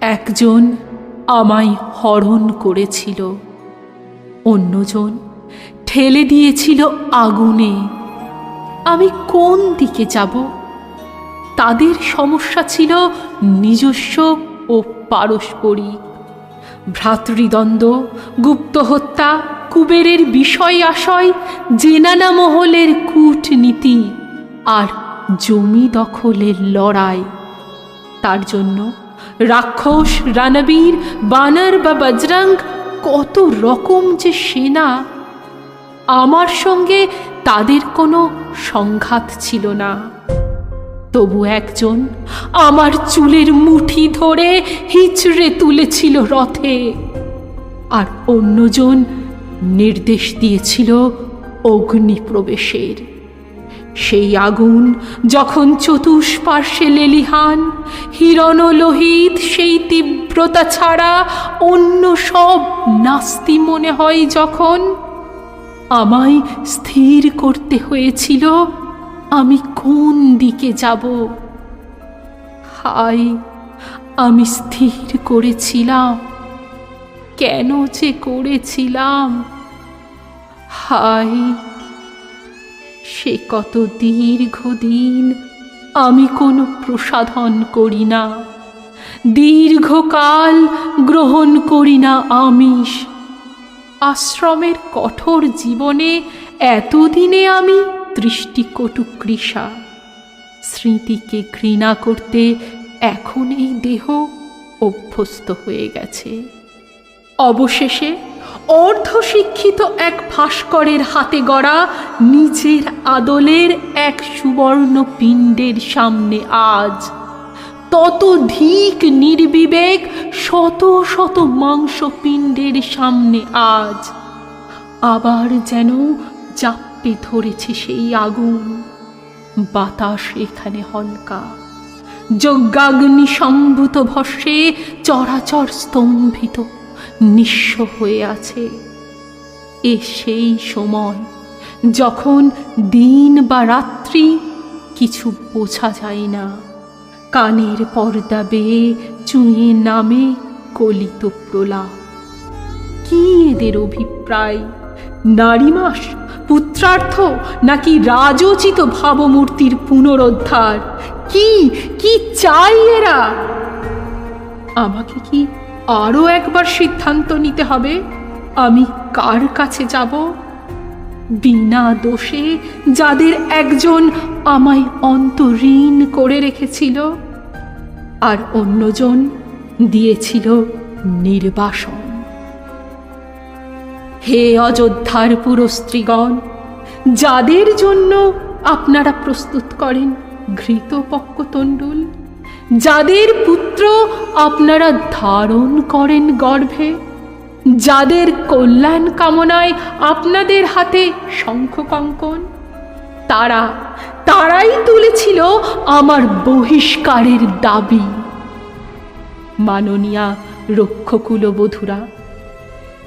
একজন আমায় হরণ করেছিল, অন্যজন ঠেলে দিয়েছিল আগুনে। আমি কোন দিকে যাব? তাদের সমস্যা ছিল নিজস্ব ও পারস্পরিক। ভ্রাতৃদ্বন্দ্ব, গুপ্ত হত্যা, কুবেরের বিষয় আশয় জেনানা মহলের কূটনীতি, আর জমি দখলের লড়াই। তার জন্য রাক্ষস রানবীর, বানর বা বজরং, কত রকম যে সেনা, আমার সঙ্গে তাদের কোনো সংঘাত ছিল না। তবু একজন আমার চুলের মুঠি ধরে হিচড়ে তুলেছিল রথে, আর অন্যজন নির্দেশ দিয়েছিল অগ্নি প্রবেশের সেই আগুন যখন চতুষ্পার্শ্বে লেলিহান হিরণ লোহিত সেই তীব্রতা ছাড়া অন্য সব নাস্তি মনে হয় যখন আমায় স্থির করতে হয়েছিল, আমি কোন দিকে যাব? হাই আমি স্থির করেছিলাম। কেন যে করেছিলাম? হাই সে কত দীর্ঘদিন আমি কোনো প্রসাধন করি না। দীর্ঘকাল গ্রহণ করি না আমিষ। আশ্রমের কঠোর জীবনে এতদিনে আমি দৃষ্টিকটু কৃষা। স্মৃতিকে ঘৃণা করতে এখন এই দেহ অভ্যস্ত হয়ে গেছে। অবশেষে অর্ধশিক্ষিত এক ভাস্করের হাতে গড়া নিজের আদলের এক সুবর্ণ পিণ্ডের সামনে আজ। তত ধিক নির্বিবেক শত শত মাংসপিণ্ডের সামনে আজ। আবার যেন জাপ্পে ধরেছে সেই আগুন। বাতাস এখানে হলকা। যজ্ঞাগ্নি সম্ভূত ভস্যে চরাচর স্তম্ভিত নিঃস্ব হয়ে আছে। এ সেই সময় যখন দিন বা রাত্রি কিছু বোঝা যায় না, কানের পর্দা বেয়ে চুঁয়ে নামে কলিত প্রলাপ। কি এদের অভিপ্রায়? নারীমাস, পুত্রার্থ নাকি রাজোচিত ভাবমূর্তির পুনরুদ্ধার? কি কি চাই এরা? আমাকে কি আরও একবার সিদ্ধান্ত নিতে হবে, আমি কার কাছে যাব? বিনা দোষে যাদের একজন আমায় অন্তরীণ করে রেখেছিল আর অন্যজন দিয়েছিল নির্বাসন। হে অযোধ্যার পুরস্ত্রীগণ, যাদের জন্য আপনারা প্রস্তুত করেন ঘৃত পক্কতণ্ডুল যাদের পুত্র আপনারা ধারণ করেন গর্ভে, যাদের কল্যাণ কামনায় আপনাদের হাতে শঙ্খ কঙ্কন তারা, তারাই তুলেছিল আমার বহিষ্কারের দাবি। মাননীয়া রক্ষকুলবধূরা,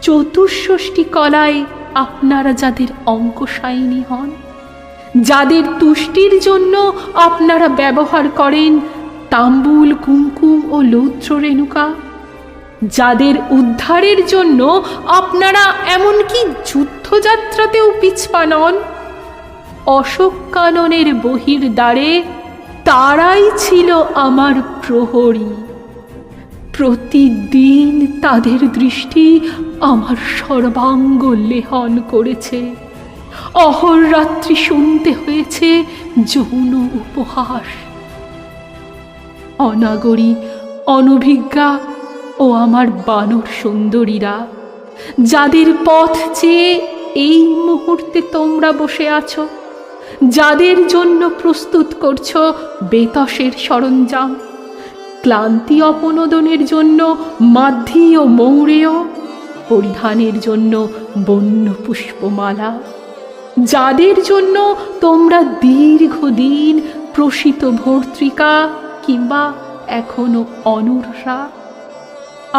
চতুষ্ষষ্ঠী কলায় আপনারা যাদের অঙ্কশায়িনী হন, যাদের তুষ্টির জন্য আপনারা ব্যবহার করেন তাম্বুল, কুমকুম ও লৌত্র রেণুকা। যাদের উদ্ধারের জন্য আপনারা এমনকি যুদ্ধযাত্রাতেও পিছপা নন, অশোক কাননের বহির দ্বারে তারাই ছিল আমার প্রহরী। প্রতিদিন তাদের দৃষ্টি আমার সর্বাঙ্গ লেহন করেছে। অহররাত্রি শুনতে হয়েছে যৌন উপহাস। অনাগরী, অনভিজ্ঞা ও আমার বানর সুন্দরীরা, যাদের পথ চেয়ে এই মুহূর্তে তোমরা বসে আছো, যাদের জন্য প্রস্তুত করছ বেতসের সরঞ্জাম, ক্লান্তি অপনোদনের জন্য মাধ্যি ও মৌরেয়, পরিধানের জন্য বন্য পুষ্পমালা, যাদের জন্য তোমরা দীর্ঘদিন প্রসিত ভর্তৃকা কিংবা এখনও অনুরসা?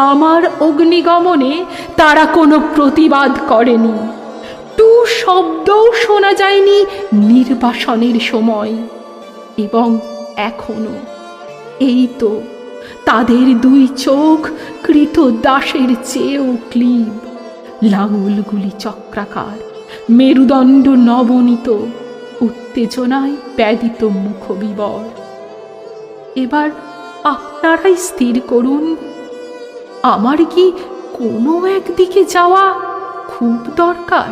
আমার অগ্নিগমনে তারা কোনো প্রতিবাদ করেনি। টু শব্দও শোনা যায়নি নির্বাসনের সময়, এবং এখনও। এই তো তাদের দুই চোখ কৃত দাসের চেয়েও ক্লিব লাঙলগুলি চক্রাকার, মেরুদণ্ড নবনীত, উত্তেজনায় ব্যাদিত মুখবিবর। এবার আপনারাই স্থির করুন। আমার কি কোনো একদিকে যাওয়া খুব দরকার?